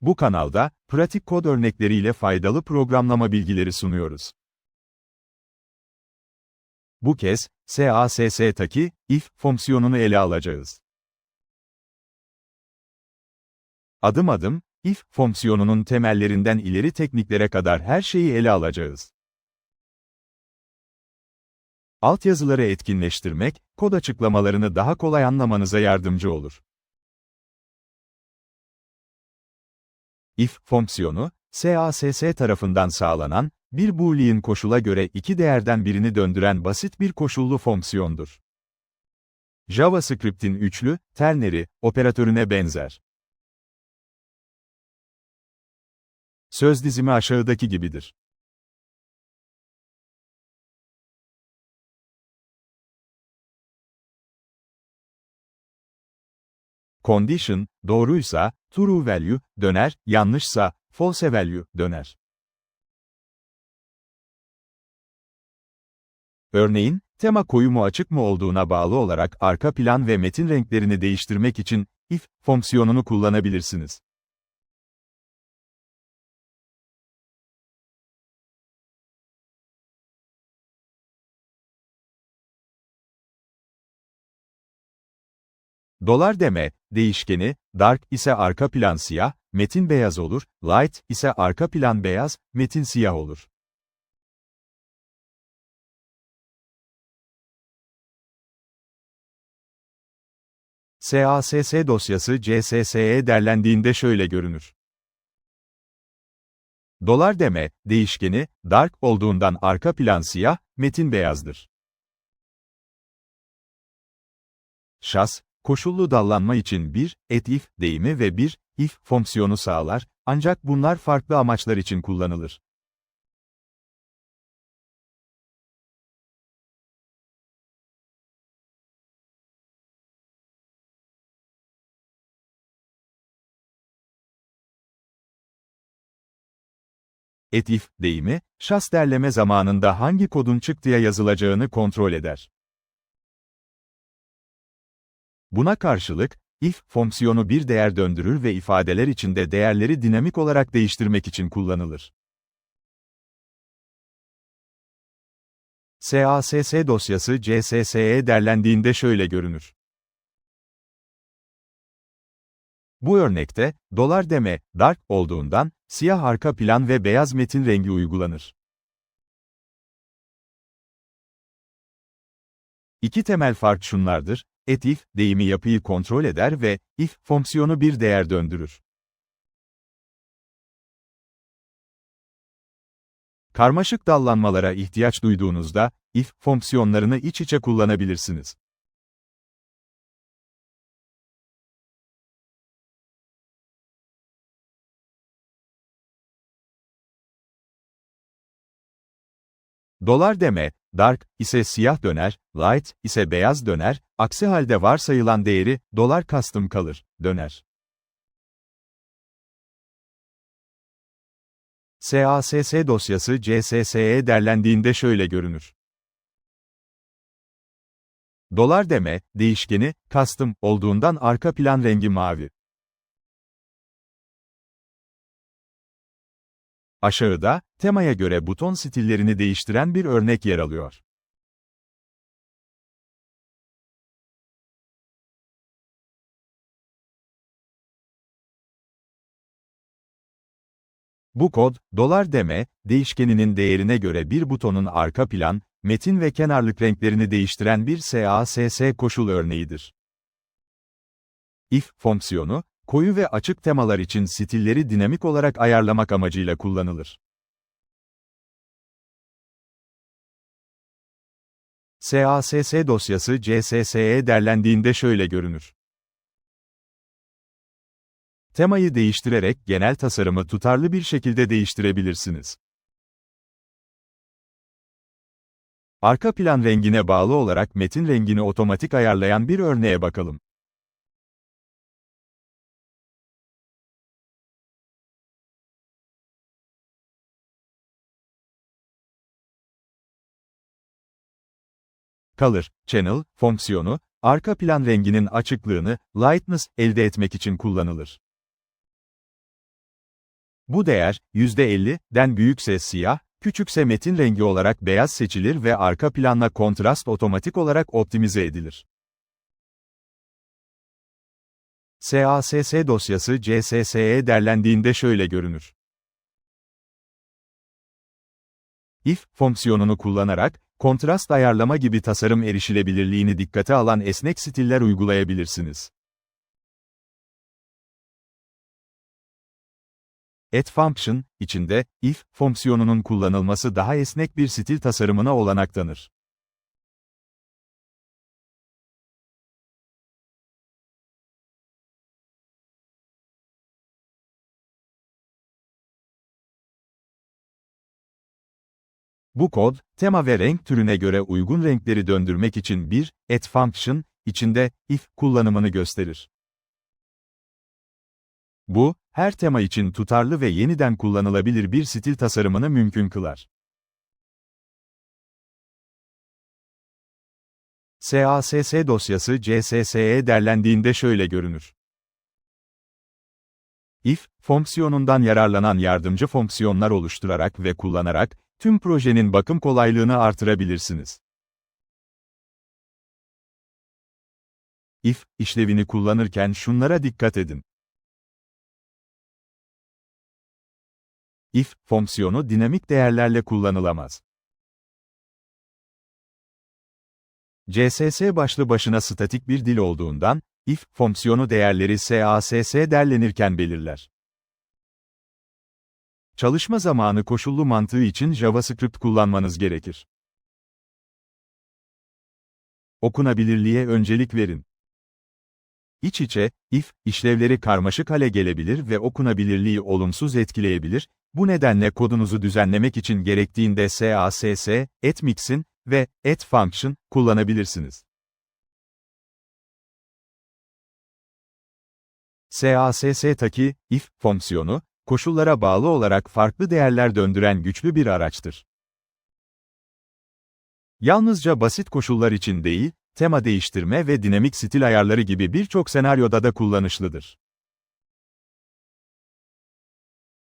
Bu kanalda, pratik kod örnekleriyle faydalı programlama bilgileri sunuyoruz. Bu kez, SASS'taki, if fonksiyonunu ele alacağız. Adım adım, if fonksiyonunun temellerinden ileri tekniklere kadar her şeyi ele alacağız. Altyazıları etkinleştirmek, kod açıklamalarını daha kolay anlamanıza yardımcı olur. İf fonksiyonu, SASS tarafından sağlanan, bir boolean koşula göre iki değerden birini döndüren basit bir koşullu fonksiyondur. JavaScript'in üçlü, ternary, operatörüne benzer. Söz dizimi aşağıdaki gibidir. Condition, doğruysa, true value, döner, yanlışsa, false value, döner. Örneğin, tema koyu mu açık mı olduğuna bağlı olarak arka plan ve metin renklerini değiştirmek için, if, fonksiyonunu kullanabilirsiniz. Dolar deme, değişkeni, dark ise arka plan siyah, metin beyaz olur, light ise arka plan beyaz, metin siyah olur. SASS dosyası CSS'e derlendiğinde şöyle görünür. Dolar deme, değişkeni, dark olduğundan arka plan siyah, metin beyazdır. Şas, koşullu dallanma için bir et if deyimi ve bir if fonksiyonu sağlar, ancak bunlar farklı amaçlar için kullanılır. Et if deyimi, şas derleme zamanında hangi kodun çıktıya yazılacağını kontrol eder. Buna karşılık, if fonksiyonu bir değer döndürür ve ifadeler içinde değerleri dinamik olarak değiştirmek için kullanılır. SASS dosyası CSS'e derlendiğinde şöyle görünür. Bu örnekte, dolar deme, dark olduğundan, siyah arka plan ve beyaz metin rengi uygulanır. İki temel fark şunlardır, et if deyimi yapıyı kontrol eder ve if fonksiyonu bir değer döndürür. Karmaşık dallanmalara ihtiyaç duyduğunuzda, if fonksiyonlarını iç içe kullanabilirsiniz. Dolar deme, dark ise siyah döner, light ise beyaz döner, aksi halde varsayılan değeri dolar custom kalır, döner. SASS dosyası CSS'e derlendiğinde şöyle görünür. Dolar deme, değişkeni, custom olduğundan arka plan rengi mavi. Aşağıda, temaya göre buton stillerini değiştiren bir örnek yer alıyor. Bu kod, dolar deme, değişkeninin değerine göre bir butonun arka plan, metin ve kenarlık renklerini değiştiren bir SASS koşul örneğidir. if fonksiyonu, koyu ve açık temalar için stilleri dinamik olarak ayarlamak amacıyla kullanılır. SASS dosyası CSS'e derlendiğinde şöyle görünür. Temayı değiştirerek genel tasarımı tutarlı bir şekilde değiştirebilirsiniz. Arka plan rengine bağlı olarak metin rengini otomatik ayarlayan bir örneğe bakalım. Color, Channel, fonksiyonu, arka plan renginin açıklığını, lightness, elde etmek için kullanılır. Bu değer, %50'den büyükse siyah, küçükse metin rengi olarak beyaz seçilir ve arka planla kontrast otomatik olarak optimize edilir. SASS dosyası CSS'e derlendiğinde şöyle görünür. if fonksiyonunu kullanarak, kontrast ayarlama gibi tasarım erişilebilirliğini dikkate alan esnek stiller uygulayabilirsiniz. add function, içinde, if fonksiyonunun kullanılması daha esnek bir stil tasarımına olanak tanır. Bu kod, tema ve renk türüne göre uygun renkleri döndürmek için bir add function içinde if kullanımını gösterir. Bu, her tema için tutarlı ve yeniden kullanılabilir bir stil tasarımını mümkün kılar. SASS dosyası CSS'e derlendiğinde şöyle görünür. if fonksiyonundan yararlanan yardımcı fonksiyonlar oluşturarak ve kullanarak tüm projenin bakım kolaylığını artırabilirsiniz. if işlevini kullanırken şunlara dikkat edin. if fonksiyonu dinamik değerlerle kullanılamaz. CSS başlı başına statik bir dil olduğundan, if fonksiyonu değerleri SASS derlenirken belirler. Çalışma zamanı koşullu mantığı için JavaScript kullanmanız gerekir. Okunabilirliğe öncelik verin. İç içe, if, işlevleri karmaşık hale gelebilir ve okunabilirliği olumsuz etkileyebilir, bu nedenle kodunuzu düzenlemek için gerektiğinde SASS, etmix'in ve etfunction kullanabilirsiniz. SASS'taki if fonksiyonu, koşullara bağlı olarak farklı değerler döndüren güçlü bir araçtır. Yalnızca basit koşullar için değil, tema değiştirme ve dinamik stil ayarları gibi birçok senaryoda da kullanışlıdır.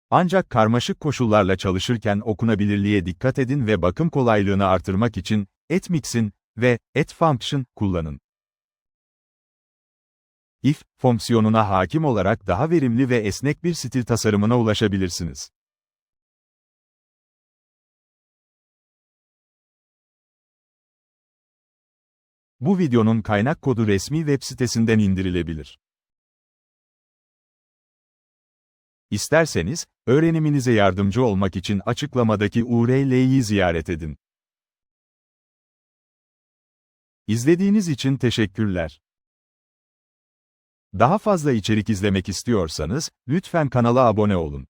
Ancak karmaşık koşullarla çalışırken okunabilirliğe dikkat edin ve bakım kolaylığını artırmak için etmix'in ve etfunction kullanın. İf fonksiyonuna hakim olarak daha verimli ve esnek bir stil tasarımına ulaşabilirsiniz. Bu videonun kaynak kodu resmi web sitesinden indirilebilir. İsterseniz, öğreniminize yardımcı olmak için açıklamadaki URL'yi ziyaret edin. İzlediğiniz için teşekkürler. Daha fazla içerik izlemek istiyorsanız, lütfen kanala abone olun.